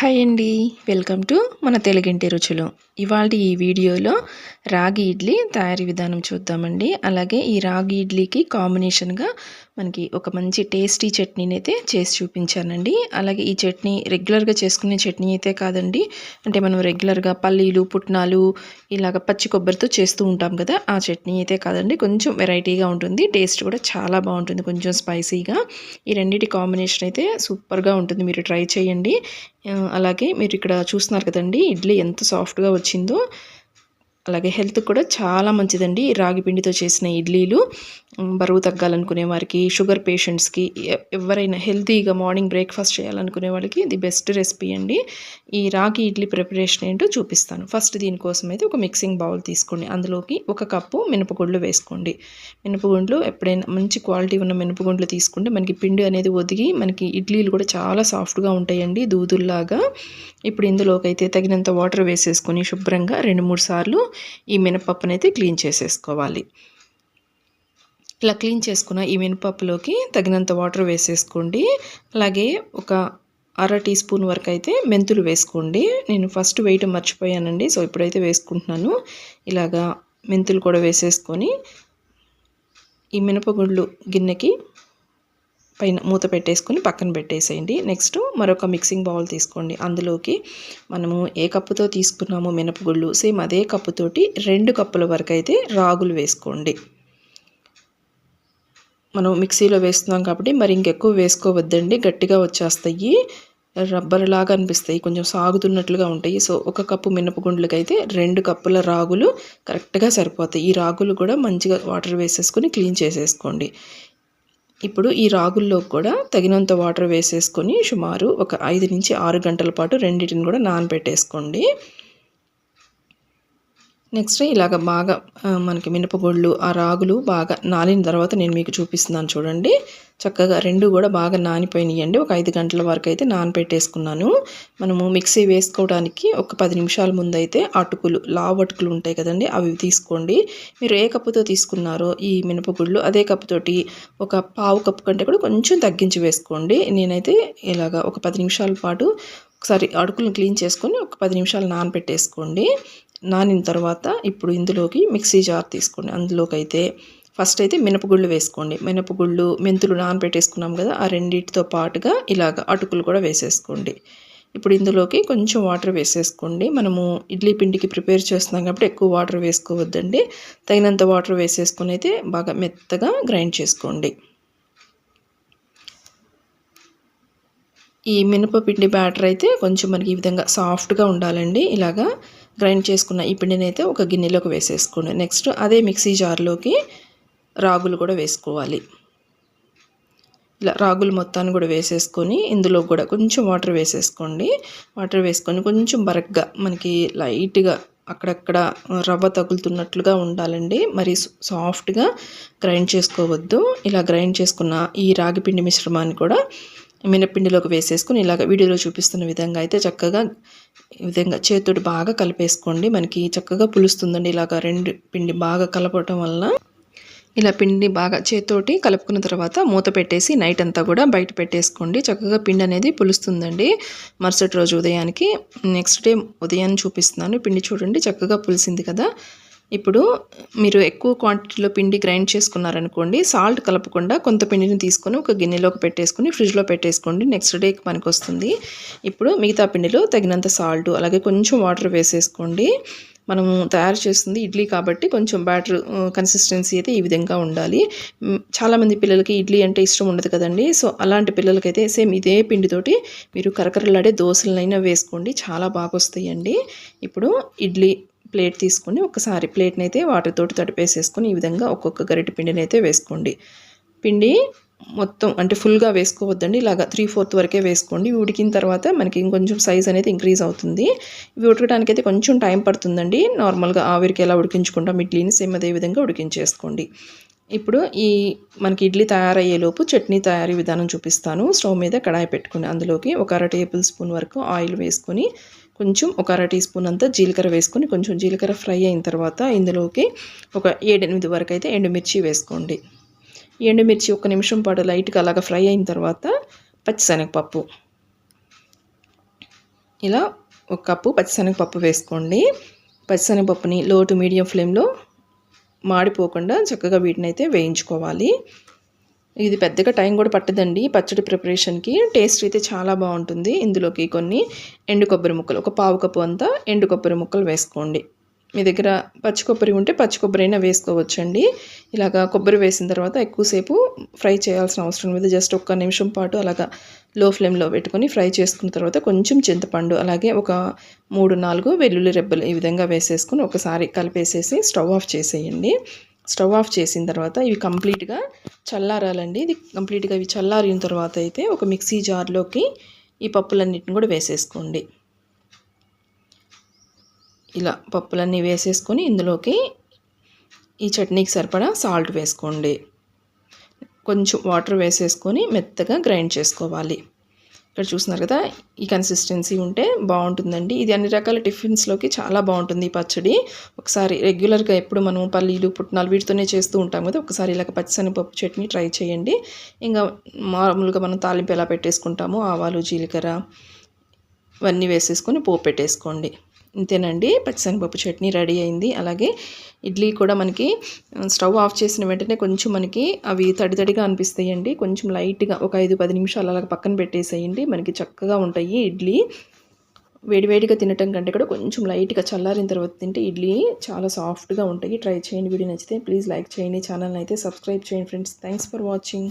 Hi అండి. Welcome to మన తెలుగింటి రుచులు. ఇవాళ ఈ వీడియోలో రాగి ఇడ్లీ తయారీ విధానం చూద్దామండి. అలాగే ఈ రాగి ఇడ్లీకి కాంబినేషన్గా మనకి ఒక మంచి టేస్టీ చట్నీని అయితే చేసి చూపించానండి. అలాగే ఈ చట్నీ రెగ్యులర్గా చేసుకునే చట్నీ అయితే కాదండి. అంటే మనం రెగ్యులర్గా పల్లీలు పుట్నాలు ఇలాగ పచ్చి కొబ్బరితో చేస్తూ ఉంటాం కదా ఆ చట్నీ అయితే కాదండి. కొంచెం వెరైటీగా ఉంటుంది. టేస్ట్ కూడా చాలా బాగుంటుంది కొంచెం స్పైసీగా. ఈ రెండింటి కాంబినేషన్ అయితే సూపర్గా ఉంటుంది. మీరు ట్రై చేయండి. అలాగే మీరు ఇక్కడ చూస్తున్నారు కదండి ఇడ్లీ ఎంత సాఫ్ట్గా వచ్చిందో. అలాగే హెల్త్ కూడా చాలా మంచిదండి. రాగి పిండితో చేసిన ఇడ్లీలు బరువు తగ్గాలనుకునే వారికి షుగర్ పేషెంట్స్కి ఎవరైనా హెల్తీగా మార్నింగ్ బ్రేక్ఫాస్ట్ చేయాలనుకునే వాళ్ళకి ఇది బెస్ట్ రెసిపీ అండి. ఈ రాగి ఇడ్లీ ప్రిపరేషన్ ఏంటో చూపిస్తాను. ఫస్ట్ దీనికోసం అయితే ఒక మిక్సింగ్ బౌల్ తీసుకోండి. అందులోకి ఒక కప్పు మినపగుండ్లు వేసుకోండి. మినపగుండ్లు ఎప్పుడైనా మంచి క్వాలిటీ ఉన్న మినపగుండ్లు తీసుకుంటే మనకి పిండి అనేది ఒదిగి మనకి ఇడ్లీలు కూడా చాలా సాఫ్ట్గా ఉంటాయండి దూదుల్లాగా. ఇప్పుడు ఇందులోకి అయితే తగినంత వాటర్ వేసేసుకొని శుభ్రంగా రెండు మూడు సార్లు ఈ మినపప్పునైతే క్లీన్ చేసేసుకోవాలి. ఇలా క్లీన్ చేసుకున్న ఈ మినపప్పులోకి తగినంత వాటర్ వేసేసుకోండి. అలాగే ఒక అర టీ స్పూన్ వరకు అయితే మెంతులు వేసుకోండి. నేను ఫస్ట్ వేయటం మర్చిపోయానండి సో ఇప్పుడైతే వేసుకుంటున్నాను. ఇలాగా మెంతులు కూడా వేసేసుకొని ఈ మినపగుళ్ళు గిన్నెకి పైన మూత పెట్టేసుకొని పక్కన పెట్టేసేయండి. నెక్స్ట్ మరొక మిక్సింగ్ బౌల్ తీసుకోండి. అందులోకి మనము ఏ కప్పుతో తీసుకున్నామో మినపగుళ్ళు సేమ్ అదే కప్పుతోటి రెండు కప్పుల వరకు అయితే రాగులు వేసుకోండి. మనం మిక్సీలో వేస్తున్నాం కాబట్టి మరి ఇంకెక్కువ వేసుకోవద్దండి. గట్టిగా వచ్చేస్తాయి. రబ్బర్లాగా అనిపిస్తాయి. కొంచెం సాగుతున్నట్లుగా ఉంటాయి. సో ఒక కప్పు మినపగుండ్లకి అయితే రెండు కప్పుల రాగులు కరెక్ట్గా సరిపోతాయి. ఈ రాగులు కూడా మంచిగా వాటర్ వేసేసుకొని క్లీన్ చేసేసుకోండి. ఇప్పుడు ఈ రాగుల్లో కూడా తగినంత వాటర్ వేసేసుకొని సుమారు ఒక ఐదు నుంచి ఆరు గంటల పాటు రెండింటిని కూడా నానబెట్టేసుకోండి. నెక్స్ట్ ఇలాగ బాగా మనకి మినపగుళ్ళు ఆ రాగులు బాగా నానిన తర్వాత నేను మీకు చూపిస్తున్నాను చూడండి. చక్కగా రెండు కూడా బాగా నానిపోయినాయండి. ఒక ఐదు గంటల వరకు అయితే నానపెట్టేసుకున్నాను. మనము మిక్సీ వేసుకోవడానికి ఒక పది నిమిషాల ముందు అయితే అటుకులు లావు అటుకులు ఉంటాయి కదండి అవి తీసుకోండి. మీరు ఏ కప్పుతో తీసుకున్నారో ఈ మినపగుళ్ళు అదే కప్పుతోటి ఒక పావు కప్పు కంటే కూడా కొంచెం తగ్గించి వేసుకోండి. నేనైతే ఇలాగ ఒక పది నిమిషాల పాటు ఒకసారి అడుకులను క్లీన్ చేసుకొని ఒక పది నిమిషాలు నానబెట్టేసుకోండి. నానిన తర్వాత ఇప్పుడు ఇందులోకి మిక్సీ జార్ తీసుకోండి. అందులోకి అయితే ఫస్ట్ అయితే మినపగుళ్ళు వేసుకోండి. మినపగుళ్ళు మెంతులు నానబెట్టేసుకున్నాం కదా ఆ రెండింటితో పాటుగా ఇలాగ అటుకులు కూడా వేసేసుకోండి. ఇప్పుడు ఇందులోకి కొంచెం వాటర్ వేసేసుకోండి. మనము ఇడ్లీ పిండికి ప్రిపేర్ చేస్తున్నాం కాబట్టి ఎక్కువ వాటర్ వేసుకోవద్దండి. తగినంత వాటర్ వేసేసుకొని అయితే బాగా మెత్తగా గ్రైండ్ చేసుకోండి. ఈ మినపపిండి బ్యాటర్ అయితే కొంచెం మనకి ఈ విధంగా సాఫ్ట్గా ఉండాలండి. ఇలాగా గ్రైండ్ చేసుకున్న ఈ పిండిని అయితే ఒక గిన్నెలోకి వేసేసుకోండి. నెక్స్ట్ అదే మిక్సీ జార్లోకి రాగులు కూడా వేసుకోవాలి. ఇలా రాగులు మొత్తాన్ని కూడా వేసేసుకొని ఇందులో కూడా కొంచెం వాటర్ వేసేసుకోండి. వాటర్ వేసుకొని కొంచెం బరగ్గా మనకి లైట్గా అక్కడక్కడ రవ్వ తగులుతున్నట్లుగా ఉండాలండి. మరి సాఫ్ట్గా గ్రైండ్ చేసుకోవద్దు. ఇలా గ్రైండ్ చేసుకున్న ఈ రాగి పిండి మిశ్రమాన్ని కూడా మినపిండిలోకి వేసేసుకుని ఇలాగ వీడియోలో చూపిస్తున్న విధంగా అయితే చక్కగా ఈ విధంగా చేతుడు బాగా కలిపేసుకోండి. మనకి చక్కగా పులుస్తుందండి. ఇలాగ రెండు పిండి బాగా కలపటం వల్ల ఇలా పిండి బాగా చేతితోటి కలుపుకున్న తర్వాత మూత పెట్టేసి నైట్ అంతా కూడా బయట పెట్టేసుకోండి. చక్కగా పిండి అనేది పులుస్తుందండి. మరుసటి రోజు ఉదయానికి. నెక్స్ట్ డే ఉదయాన్ని చూపిస్తున్నాను. పిండి చూడండి చక్కగా పులిసింది కదా. ఇప్పుడు మీరు ఎక్కువ క్వాంటిటీలో పిండి గ్రైండ్ చేసుకున్నారనుకోండి సాల్ట్ కలపకుండా కొంత పిండిని తీసుకొని ఒక గిన్నెలోకి పెట్టేసుకుని ఫ్రిడ్జ్లో పెట్టేసుకోండి. నెక్స్ట్ డేకి మనకు వస్తుంది ఇప్పుడు మిగతా పిండిలో తగినంత సాల్ట్ అలాగే కొంచెం వాటర్ వేసేసుకోండి. మనము తయారు చేస్తుంది ఇడ్లీ కాబట్టి కొంచెం బ్యాటర్ కన్సిస్టెన్సీ అయితే ఈ విధంగా ఉండాలి. చాలామంది పిల్లలకి ఇడ్లీ అంటే ఇష్టం ఉండదు కదండి. సో అలాంటి పిల్లలకైతే సేమ్ ఇదే పిండితోటి మీరు కరకరలాడే దోశలనైనా వేసుకోండి. చాలా బాగా వస్తాయండి ఇప్పుడు ఇడ్లీ ప్లేట్ తీసుకొని ఒకసారి ప్లేట్ని అయితే వాటర్తోటి తడిపేసేసుకొని ఈ విధంగా ఒక్కొక్క గరిటె పిండిని అయితే వేసుకోండి. పిండి మొత్తం అంటే ఫుల్గా వేసుకోవద్దండి. ఇలాగ త్రీ ఫోర్త్ వరకే వేసుకోండి. ఉడికిన తర్వాత మనకి ఇంకొంచెం సైజ్ అనేది ఇంక్రీజ్ అవుతుంది. ఇవి ఉడకడానికి అయితే కొంచెం టైం పడుతుందండి. నార్మల్గా ఆవిరికి ఎలా ఉడికించుకుంటాం ఇడ్లీని సేమ్ అదే విధంగా ఉడికించేసుకోండి. ఇప్పుడు ఈ మనకి ఇడ్లీ తయారయ్యేలోపు చట్నీ తయారీ విధానం చూపిస్తాను. స్టవ్ మీద కడాయి పెట్టుకుని అందులోకి ఒక అర టేబుల్ స్పూన్ వరకు ఆయిల్ వేసుకొని కొంచెం ఒక అర టీ స్పూన్ అంతా జీలకర్ర వేసుకొని కొంచెం జీలకర్ర ఫ్రై అయిన తర్వాత ఇందులోకి ఒక ఏడెనిమిది వరకు అయితే ఎండుమిర్చి వేసుకోండి. ఎండుమిర్చి ఒక నిమిషం పాటు లైట్గా అలాగా ఫ్రై అయిన తర్వాత పచ్చిశనగపప్పు. ఇలా ఒక కప్పు పచ్చిశనగపప్పు వేసుకోండి. పచ్చిశనగపప్పుని లో టు మీడియం ఫ్లేమ్లో మాడిపోకుండా చక్కగా వీటిని అయితే వేయించుకోవాలి. ఇది పెద్దగా టైం కూడా పట్టదండి. పచ్చడి ప్రిపరేషన్కి టేస్ట్ అయితే చాలా బాగుంటుంది. ఇందులోకి కొన్ని ఎండు కొబ్బరి ముక్కలు ఒక పావు కప్పు అంతా ఎండు కొబ్బరి ముక్కలు వేసుకోండి. మీ దగ్గర పచ్చి కొబ్బరి ఉంటే పచ్చి కొబ్బరి అయినా వేసుకోవచ్చండి. ఇలాగా కొబ్బరి వేసిన తర్వాత ఎక్కువసేపు ఫ్రై చేయాల్సిన అవసరం లేదు. జస్ట్ ఒక్క నిమిషం పాటు అలాగా లో ఫ్లేమ్లో పెట్టుకొని ఫ్రై చేసుకున్న తర్వాత కొంచెం చింతపండు అలాగే ఒక మూడు నాలుగు వెల్లుల్లి రెబ్బలు ఈ విధంగా వేసేసుకుని ఒకసారి కలిపేసేసి స్టవ్ ఆఫ్ చేసేయండి. స్టవ్ ఆఫ్ చేసిన తర్వాత ఇవి కంప్లీట్గా చల్లారాలండి. ఇది కంప్లీట్గా ఇవి చల్లారిన తర్వాత అయితే ఒక మిక్సీ జార్లోకి ఈ పప్పులన్నిటిని కూడా వేసేసుకోండి. ఇలా పప్పులన్నీ వేసేసుకొని ఇందులోకి ఈ చట్నీకి సరిపడా సాల్ట్ వేసుకోండి. కొంచెం వాటర్ వేసేసుకొని మెత్తగా గ్రైండ్ చేసుకోవాలి. ఇక్కడ చూస్తున్నారు కదా ఈ కన్సిస్టెన్సీ ఉంటే బాగుంటుందండి. ఇది అన్ని రకాల టిఫిన్స్లోకి చాలా బాగుంటుంది ఈ పచ్చడి. ఒకసారి రెగ్యులర్గా ఎప్పుడు మనం పల్లీలు పుట్నాలు వీటితోనే చేస్తూ ఉంటాం కదా ఒకసారి ఇలాగ పచ్చిశనగపప్పు చట్నీ ట్రై చేయండి. ఇంకా మామూలుగా మనం తాలింపు ఎలా పెట్టేసుకుంటామో ఆవాలు జీలకర్ర ఇవన్నీ వేసేసుకొని పోపు పెట్టేసుకోండి. ఇంతేనండి పచ్చిశనగపప్పు చట్నీ రెడీ అయింది. అలాగే ఇడ్లీ కూడా మనకి స్టవ్ ఆఫ్ చేసిన వెంటనే కొంచెం మనకి అవి తడి తడిగా అనిపిస్తాయండి. కొంచెం లైట్గా ఒక ఐదు పది నిమిషాలు అలాగ పక్కన పెట్టేసేయండి. మనకి చక్కగా ఉంటాయి ఇడ్లీ. వేడివేడిగా తినటం కంటే కూడా కొంచెం లైట్గా చల్లారిన తర్వాత తింటే ఇడ్లీ చాలా సాఫ్ట్గా ఉంటాయి. ట్రై చేయండి. వీడియో నచ్చితే ప్లీజ్ లైక్ చేయండి. ఛానల్ అయితే సబ్స్క్రైబ్ చేయండి ఫ్రెండ్స్. Thanks for watching.